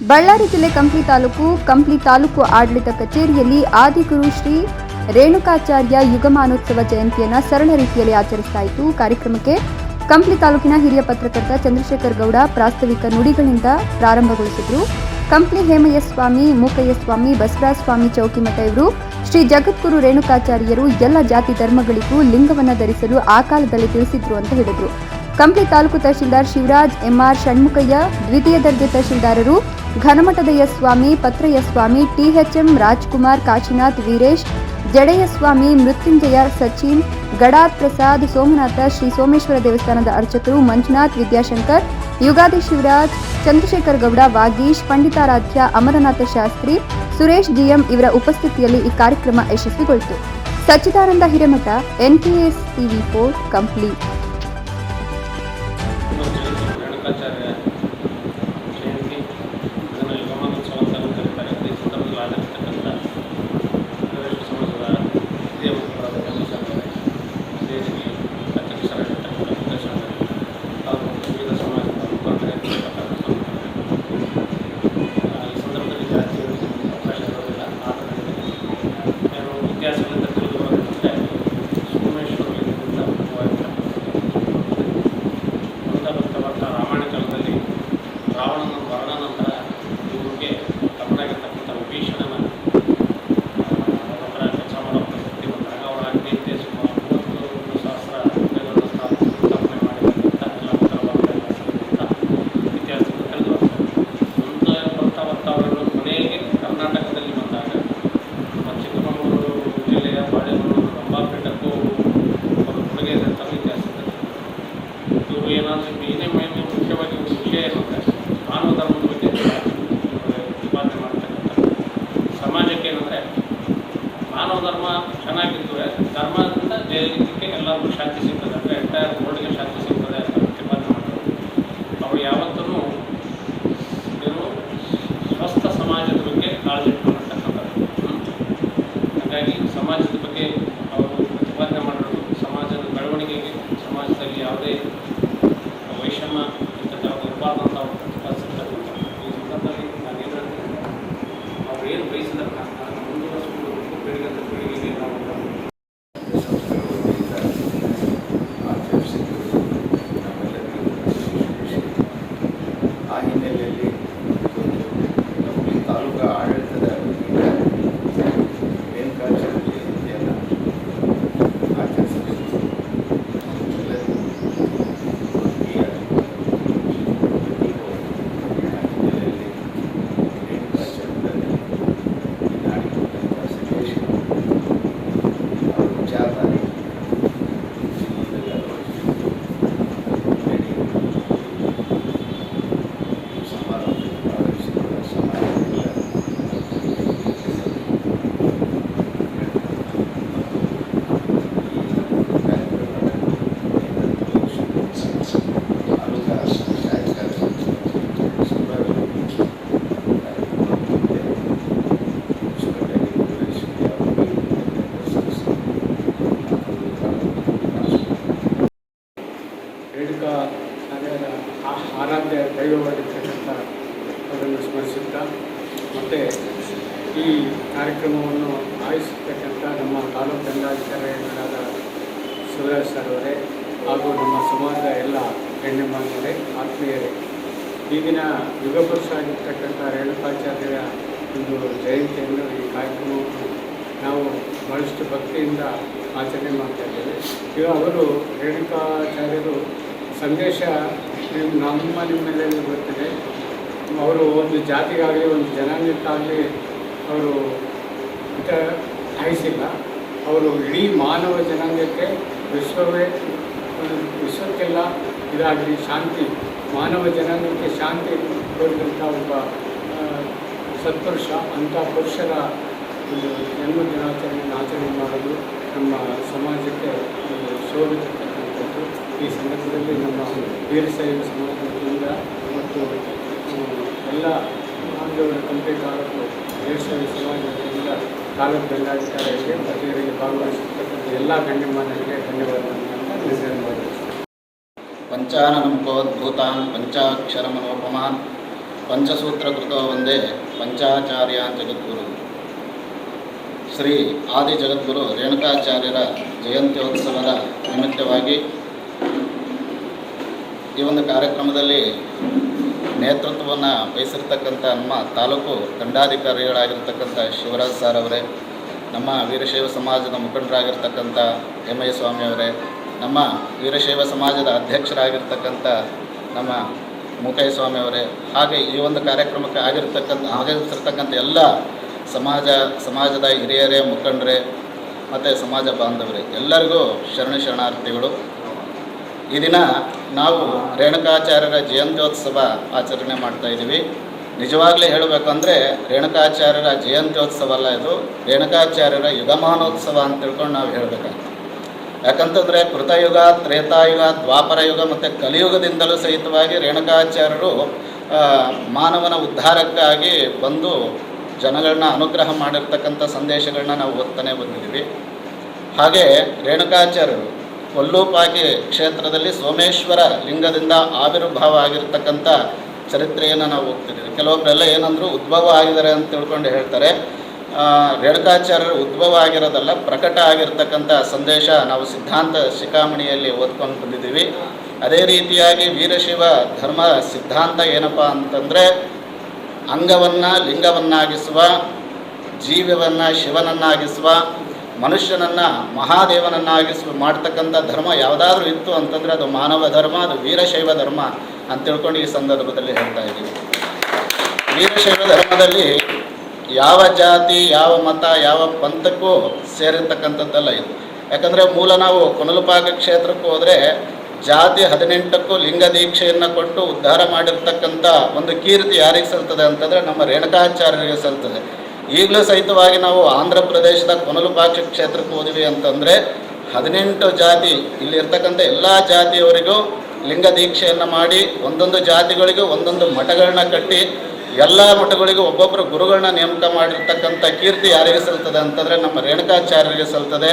ಬಳ್ಳಾರಿ ಜಿಲ್ಲೆ ಕಂಪ್ಲಿ ತಾಲೂಕು ಕಂಪ್ಲಿ ತಾಲೂಕು ಆಡಳಿತ ಕಚೇರಿಯಲ್ಲಿ ಆದಿಗುರು ಶ್ರೀ ರೇಣುಕಾಚಾರ್ಯ ಯುಗಮಾನೋತ್ಸವ ಜಯಂತಿಯನ್ನು ಸರಳ ರೀತಿಯಲ್ಲಿ ಆಚರಿಸಲಾಯಿತು ಕಾರ್ಯಕ್ರಮಕ್ಕೆ ಕಂಪ್ಲಿ ತಾಲೂಕಿನ ಹಿರಿಯ ಪತ್ರಕರ್ತ ಚಂದ್ರಶೇಖರ್ ಗೌಡ, ಪ್ರಾಸ್ತಾವಿಕ ನುಡಿಗಳಿಂದ ಪ್ರಾರಂಭಗೊಳಿಸಿದರು. ಕಂಪ್ಲಿ ಹೇಮಯ್ಯ ಸ್ವಾಮಿ, ಮೂಕಯ್ಯ ಸ್ವಾಮಿ, ಬಸವರಾಜ ಸ್ವಾಮಿ ಚೌಕಿಮಠ ಇವರು, ಶ್ರೀ ಜಗದ್ಗುರು ರೇಣುಕಾಚಾರ್ಯರು ಎಲ್ಲ ಜಾತಿ ಧರ್ಮಗಳಿಗೂ ಲಿಂಗವನ್ನು ಧರಿಸಲು ಆ ಕಾಲದಲ್ಲಿ ತಿಳಿಸಿದ್ರು ಅಂತ ಹೇಳಿದರು. ಕಂಪ್ಲಿ ತಾಲೂಕು ತಹಶೀಲ್ದಾರ್ ಶಿವರಾಜ್, ಎಂಆರ್ ಷಣ್ಮುಖಯ್ಯ, ದ್ವಿತೀಯ ದರ್ಜೆ ತಹಶೀಲ್ದಾರರು ಘನಮಠದಯ್ಯ ಸ್ವಾಮಿ ಪತ್ರಯ್ಯ ಸ್ವಾಮಿ ಟಿಎಚ್ಎಂ ರಾಜ್ಕುಮಾರ್, ಕಾಶಿನಾಥ್, ವೀರೇಶ್, ಜಡೆಯ ಸ್ವಾಮಿ, ಮೃತ್ಯುಂಜಯ ಸಚಿನ್ ಗಡಾತ್ ಪ್ರಸಾದ್, ಸೋಮನಾಥ, ಶ್ರೀ ಸೋಮೇಶ್ವರ ದೇವಸ್ಥಾನದ ಅರ್ಚಕರು ಮಂಜುನಾಥ್, ವಿದ್ಯಾಶಂಕರ್, ಯುಗಾದಿ ಶಿವರಾಜ್, ಚಂದ್ರಶೇಖರ್ ಗೌಡ, ವಾಗೀಶ್, ಪಂಡಿತಾರಾಧ್ಯ, ಅಮರನಾಥ ಶಾಸ್ತ್ರಿ, ಸುರೇಶ್ ಜಿಎಂ ಇವರ ಉಪಸ್ಥಿತಿಯಲ್ಲಿ ಈ ಕಾರ್ಯಕ್ರಮ ಯಶಸ್ವಿಗೊಳಿತು. Sachchidananda Hiremath NKS TV for complete ಇವರು ಏನಾದರೂ ಏನೇ ಮೈ- ಮುಖ್ಯವಾಗಿ ಒಂದು ವಿಷಯ ಏನಂದರೆ ಮಾನವ ಧರ್ಮದ ಬಗ್ಗೆ ಆರಾಧ್ಯ ಅದನ್ನು ಸ್ಮರಿಸುತ್ತಾ ಮತ್ತು ಈ ಕಾರ್ಯಕ್ರಮವನ್ನು ಆಯೋಜಿಸತಕ್ಕಂಥ ನಮ್ಮ ತಾಲೂಕು ದಂಡಾಧಿಕಾರಿಗಳಾದ ಶಿವರಾಜ್ ಸರ್ ಅವರೇ ಹಾಗೂ ನಮ್ಮ ಸಮಾಜದ ಎಲ್ಲ ಹೆಣ್ಣು ಮಕ್ಕಳೇ ಆತ್ಮೀಯರೇ. ಈಗಿನ ಯುಗ ಪುರುಷ ಆಗಿರ್ತಕ್ಕಂಥ ರೇಣುಕಾಚಾರ್ಯರ ಒಂದು ಜಯಂತಿಯನ್ನು ಈ ಕಾರ್ಯಕ್ರಮವನ್ನು ನಾವು ಬಹಳಷ್ಟು ಭಕ್ತಿಯಿಂದ ಆಚರಣೆ ಮಾಡ್ತಾ ಇದ್ದೇವೆ. ಈಗ ಅವರು ರೇಣುಕಾಚಾರ್ಯರು ಸಂದೇಶ ನಿಮ್ಮ ನಮ್ಮ ನಿಮ್ಮೆಲ್ಲರಿಗೂ ಗೊತ್ತಿದೆ ಅವರು ಒಂದು ಜಾತಿಗಾಗಲಿ, ಒಂದು ಜನಾಂಗಕ್ಕಾಗಲಿ ಅವರು ಹಿತ ಹಾಯಿಸಿಲ್ಲ. ಅವರು ಇಡೀ ಮಾನವ ಜನಾಂಗಕ್ಕೆ ವಿಶ್ವವೇ, ವಿಶ್ವಕ್ಕೆಲ್ಲ ಇದಾಗಲಿ, ಶಾಂತಿ, ಮಾನವ ಜನಾಂಗಕ್ಕೆ ಶಾಂತಿ ಕೋರಿದಂಥ ಒಬ್ಬ ಸತ್ಪುರುಷ, ಅಂಥ ಪುರುಷರ ಒಂದು ಜನ್ಮ ದಿನಾಚರಣೆಯನ್ನು ಆಚರಣೆ ಮಾಡೋದು ನಮ್ಮ ಸಮಾಜಕ್ಕೆ ಒಂದು ಶೋಭಿತಕ್ಕಂಥದ್ದು ಈ ಸಂದರ್ಭದಲ್ಲಿ ನಮ್ಮ ವೀರಶೈವ ಸಮಾಜ ವತಿಯಿಂದ ಮತ್ತು ಎಲ್ಲ ಬಾಂಧವರ ಕಂಪ್ಲಿ ತಾಲೂಕು ವೀರಶೈವ ಸಮಾಜ ವತಿಯಿಂದ ತಾಲೂಕು ದಂಡಾಧಿಕಾರಿಗಳಿಗೆ ಭಾಗವಹಿಸಿರ್ತಕ್ಕಂಥ ಎಲ್ಲ ಗಣ್ಯಮಾನ್ಯರಿಗೆ ಧನ್ಯವಾದಗಳನ್ನು ತಿಳಿಸಿ ಭೂತಾನ್ ಪಂಚಾಕ್ಷರ ಮನೋಪಮಾನ್ ಪಂಚಸೂತ್ರಕೃತ ಒಂದೇ ಪಂಚಾಚಾರ್ಯ ಜಗದ್ಗುರು. ಶ್ರೀ ಆದಿ ಜಗದ್ಗುರು ರೇಣುಕಾಚಾರ್ಯರ ಜಯಂತ್ಯೋತ್ಸವದ ನಿಮಿತ್ತವಾಗಿ ಈ ಒಂದು ಕಾರ್ಯಕ್ರಮದಲ್ಲಿ ನೇತೃತ್ವವನ್ನು ವಹಿಸಿರ್ತಕ್ಕಂಥ ನಮ್ಮ ತಾಲೂಕು ದಂಡಾಧಿಕಾರಿಗಳಾಗಿರ್ತಕ್ಕಂಥ ಶಿವರಾಜ್ ಸರ್ ಅವರೇ, ನಮ್ಮ ವೀರಶೈವ ಸಮಾಜದ ಮುಖಂಡರಾಗಿರ್ತಕ್ಕಂಥ ಎಂ ಐ ಸ್ವಾಮಿ ಅವರೇ, ನಮ್ಮ ವೀರಶೈವ ಸಮಾಜದ ಅಧ್ಯಕ್ಷರಾಗಿರ್ತಕ್ಕಂಥ ನಮ್ಮ ಮುಖಯ್ಯ ಸ್ವಾಮಿ ಅವರೇ, ಹಾಗೆ ಈ ಒಂದು ಕಾರ್ಯಕ್ರಮಕ್ಕೆ ಆಗಿರ್ತಕ್ಕಂಥ ಆಗಮಿಸಿರ್ತಕ್ಕಂಥ ಎಲ್ಲ ಸಮಾಜ, ಸಮಾಜದ ಹಿರಿಯರೇ, ಮುಖಂಡರೇ, ಮತ್ತು ಸಮಾಜ ಬಾಂಧವರೇ, ಎಲ್ಲರಿಗೂ ಶರಣ ಶರಣಾರ್ಥಿಗಳು. ಈ ದಿನ ನಾವು ರೇಣುಕಾಚಾರ್ಯರ ಜಯಂತ್ಯೋತ್ಸವ ಆಚರಣೆ ಮಾಡ್ತಾ ಇದ್ದೀವಿ. ನಿಜವಾಗ್ಲೂ ಹೇಳಬೇಕಂದ್ರೆ ರೇಣುಕಾಚಾರ್ಯರ ಜಯಂತ್ಯೋತ್ಸವ ಅಲ್ಲ ಇದು, ರೇಣುಕಾಚಾರ್ಯರ ಯುಗಮಾನೋತ್ಸವ ಅಂತ ತಿಳ್ಕೊಂಡು ನಾವು ಹೇಳಬೇಕಾಗ್ತದೆ. ಯಾಕಂತಂದರೆ ಕೃತಯುಗ, ತ್ರೇತಾಯುಗ ದ್ವಾಪರ ಯುಗ ಮತ್ತು ಕಲಿಯುಗದಿಂದಲೂ ಸಹಿತವಾಗಿ ರೇಣುಕಾಚಾರ್ಯರು ಮಾನವನ ಉದ್ಧಾರಕ್ಕಾಗಿ ಬಂದು ಜನಗಳನ್ನ ಅನುಗ್ರಹ ಮಾಡಿರ್ತಕ್ಕಂಥ ಸಂದೇಶಗಳನ್ನ ನಾವು ಓದ್ತಾನೆ ಬಂದಿದ್ದೀವಿ. ಹಾಗೆ ರೇಣುಕಾಚಾರ್ಯರು ಕೊಲ್ಲೂಪಾಗಿ ಕ್ಷೇತ್ರದಲ್ಲಿ ಸೋಮೇಶ್ವರ ಲಿಂಗದಿಂದ ಆವಿರ್ಭಾವ ಆಗಿರ್ತಕ್ಕಂಥ ಚರಿತ್ರೆಯನ್ನು ನಾವು ಹೋಗ್ತಿದ್ದೀವಿ. ಕೆಲವೊಬ್ಬರೆಲ್ಲ ಏನಂದ್ರು ಉದ್ಭವ ಆಗಿದ್ದಾರೆ ಅಂತ ತಿಳ್ಕೊಂಡು ಹೇಳ್ತಾರೆ. ರೇಣುಕಾಚಾರ್ಯರು ಉದ್ಭವ ಆಗಿರೋದಲ್ಲ, ಪ್ರಕಟ ಆಗಿರ್ತಕ್ಕಂಥ ಸಂದೇಶ ನಾವು ಸಿದ್ಧಾಂತ ಶಿಖಾಮಣಿಯಲ್ಲಿ ಓದ್ಕೊಂಡು ಬಂದಿದ್ದೀವಿ. ಅದೇ ರೀತಿಯಾಗಿ ವೀರಶಿವ ಧರ್ಮ ಸಿದ್ಧಾಂತ ಏನಪ್ಪ ಅಂತಂದರೆ, ಅಂಗವನ್ನು ಲಿಂಗವನ್ನಾಗಿಸುವ, ಜೀವವನ್ನು ಶಿವನನ್ನಾಗಿಸುವ ಮನುಷ್ಯನನ್ನು ಮಹಾದೇವನನ್ನಾಗಿಸುವ ಮಾಡ್ತಕ್ಕಂಥ ಧರ್ಮ ಯಾವುದಾದ್ರೂ ಇತ್ತು ಅಂತಂದ್ರೆ ಅದು ಮಾನವ ಧರ್ಮ, ಅದು ವೀರಶೈವ ಧರ್ಮ ಅಂತ ತಿಳ್ಕೊಂಡು ಈ ಸಂದರ್ಭದಲ್ಲಿ ಹೇಳ್ತಾ ಇದ್ದೀವಿ. ವೀರಶೈವ ಧರ್ಮದಲ್ಲಿ ಯಾವ ಜಾತಿ, ಯಾವ ಮತ, ಯಾವ ಪಂಥಕ್ಕೂ ಸೇರಿರ್ತಕ್ಕಂಥದ್ದಲ್ಲ ಇದು ಯಾಕಂದರೆ ಮೂಲ ನಾವು ಕೊನಲುಪಾಕ ಕ್ಷೇತ್ರಕ್ಕೆ ಹೋದರೆ ಜಾತಿ ಹದಿನೆಂಟಕ್ಕೂ ಲಿಂಗ ದೀಕ್ಷೆಯನ್ನು ಕೊಟ್ಟು ಉದ್ಧಾರ ಮಾಡಿರ್ತಕ್ಕಂಥ ಒಂದು ಕೀರ್ತಿ ಯಾರಿಗೆ ಸಲ್ತದೆ ಅಂತಂದ್ರೆ ನಮ್ಮ ರೇಣುಕಾಚಾರ್ಯರಿಗೆ ಸಲ್ತದೆ. ಈಗಲೂ ಸಹಿತವಾಗಿ ನಾವು ಆಂಧ್ರ ಪ್ರದೇಶದ ಕೊನಲುಪಾಕ ಕ್ಷೇತ್ರಕ್ಕೆ ಹೋದ್ವಿ ಅಂತಂದರೆ ಹದಿನೆಂಟು ಜಾತಿ ಇಲ್ಲಿರ್ತಕ್ಕಂಥ ಎಲ್ಲ ಜಾತಿಯವರಿಗೂ ಲಿಂಗ ದೀಕ್ಷೆಯನ್ನು ಮಾಡಿ, ಒಂದೊಂದು ಜಾತಿಗಳಿಗೂ ಒಂದೊಂದು ಮಠಗಳನ್ನ ಕಟ್ಟಿ, ಎಲ್ಲ ಮಠಗಳಿಗೂ ಒಬ್ಬೊಬ್ಬರು ಗುರುಗಳನ್ನ ನೇಮಕ ಮಾಡಿರ್ತಕ್ಕಂಥ ಕೀರ್ತಿ ಯಾರಿಗೆ ಸಲ್ತದೆ ಅಂತಂದರೆ ನಮ್ಮ ರೇಣುಕಾಚಾರ್ಯರಿಗೆ ಸಲ್ತದೆ.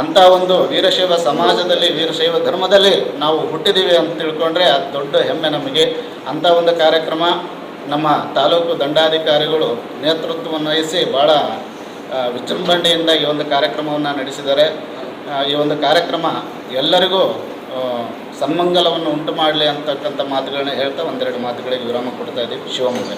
ಅಂಥ ಒಂದು ವೀರಶೈವ ಸಮಾಜದಲ್ಲಿ, ವೀರಶೈವ ಧರ್ಮದಲ್ಲಿ ನಾವು ಹುಟ್ಟಿದ್ದೀವಿ ಅಂತ ತಿಳ್ಕೊಂಡ್ರೆ ಅದು ದೊಡ್ಡ ಹೆಮ್ಮೆ ನಮಗೆ. ಅಂಥ ಒಂದು ಕಾರ್ಯಕ್ರಮ ನಮ್ಮ ತಾಲೂಕು ದಂಡಾಧಿಕಾರಿಗಳು ನೇತೃತ್ವವನ್ನು ವಹಿಸಿ ಭಾಳ ವಿಜೃಂಭಣೆಯಿಂದ ಈ ಒಂದು ಕಾರ್ಯಕ್ರಮವನ್ನು ನಡೆಸಿದ್ದಾರೆ. ಈ ಒಂದು ಕಾರ್ಯಕ್ರಮ ಎಲ್ಲರಿಗೂ ಸನ್ಮಂಗಲವನ್ನು ಉಂಟು ಮಾಡಲಿ ಅಂತಕ್ಕಂಥ ಮಾತುಗಳನ್ನ ಹೇಳ್ತಾ ಒಂದೆರಡು ಮಾತುಗಳಿಗೆ ವಿರಾಮ ಕೊಡ್ತಾ ಇದ್ದೀವಿ. ಶಿವಮೊಗ್ಗ